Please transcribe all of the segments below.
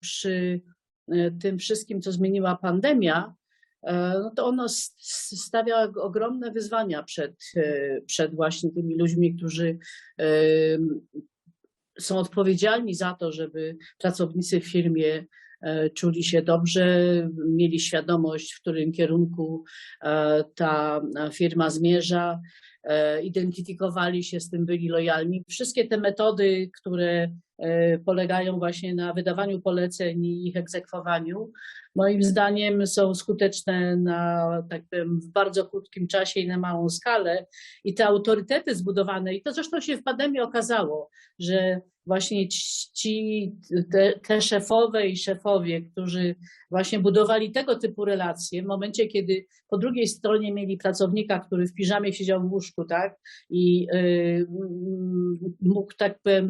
przy e, tym wszystkim, co zmieniła pandemia, e, no to ono stawia ogromne wyzwania przed, e, przed właśnie tymi ludźmi, którzy są odpowiedzialni za to, żeby pracownicy w firmie czuli się dobrze, mieli świadomość, w którym kierunku ta firma zmierza, identyfikowali się z tym, byli lojalni. Wszystkie te metody, które polegają właśnie na wydawaniu poleceń i ich egzekwowaniu, moim zdaniem są skuteczne na, tak powiem, w bardzo krótkim czasie i na małą skalę. I te autorytety zbudowane, i to zresztą się w pandemii okazało, że właśnie ci, te, te szefowe i szefowie, którzy właśnie budowali tego typu relacje, w momencie, kiedy po drugiej stronie mieli pracownika, który w piżamie siedział w łóżku, tak, i y, mm, mógł, tak powiem,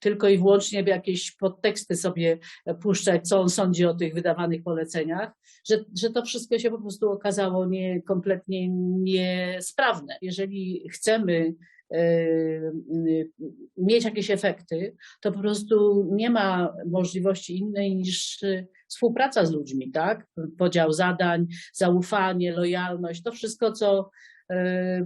tylko i wyłącznie jakieś podteksty sobie puszczać, co on sądzi o tych wydawanych poleceniach, że, że to wszystko się po prostu okazało nie, kompletnie niesprawne. Jeżeli chcemy e, y, mieć jakieś efekty, to po prostu nie ma możliwości innej niż y, współpraca z ludźmi, tak? Podział zadań, zaufanie, lojalność, to wszystko, co y,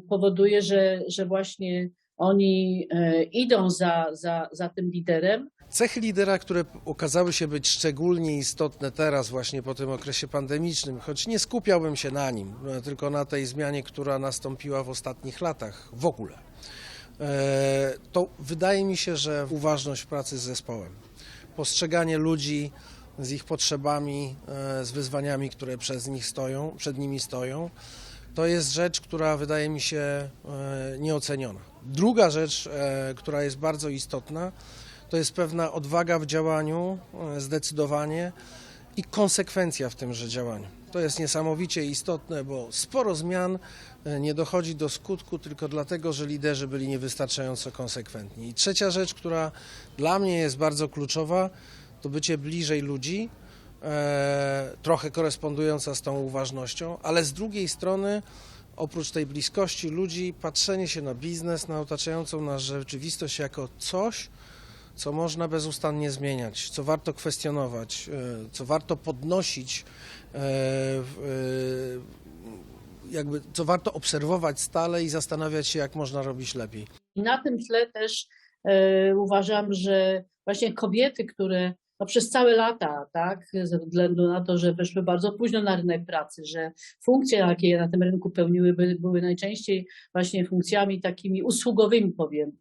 powoduje, że, że właśnie oni y, idą za, za, za tym liderem, Cechy lidera, które okazały się być szczególnie istotne teraz, właśnie po tym okresie pandemicznym, choć nie skupiałbym się na nim, tylko na tej zmianie, która nastąpiła w ostatnich latach w ogóle, to wydaje mi się, że uważność w pracy z zespołem, postrzeganie ludzi z ich potrzebami, e, z wyzwaniami, które nich stoją, przed nimi stoją, to jest rzecz, która wydaje mi się e, nieoceniona. Druga rzecz, e, która jest bardzo istotna, to jest pewna odwaga w działaniu, e, zdecydowanie i konsekwencja w tymże działaniu. To jest niesamowicie istotne, bo sporo zmian e, nie dochodzi do skutku tylko dlatego, że liderzy byli niewystarczająco konsekwentni. I trzecia rzecz, która dla mnie jest bardzo kluczowa, to bycie bliżej ludzi, e, trochę korespondująca z tą uważnością, ale z drugiej strony oprócz tej bliskości ludzi, patrzenie się na biznes, na otaczającą nas rzeczywistość jako coś, co można bezustannie zmieniać, co warto kwestionować, e, co warto podnosić, e, e, jakby, co warto obserwować stale i zastanawiać się, jak można robić lepiej. I na tym tle też uważam, że właśnie kobiety, które no, przez całe lata, tak, ze względu na to, że weszły bardzo późno na rynek pracy, że funkcje, jakie na tym rynku pełniły, były, były najczęściej właśnie funkcjami takimi usługowymi, powiem.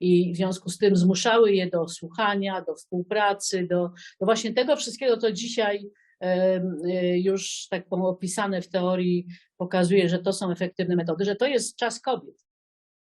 I w związku z tym zmuszały je do słuchania, do współpracy, do, do właśnie tego wszystkiego, co dzisiaj e, już tak opisane w teorii pokazuje, że to są efektywne metody, że to jest czas kobiet.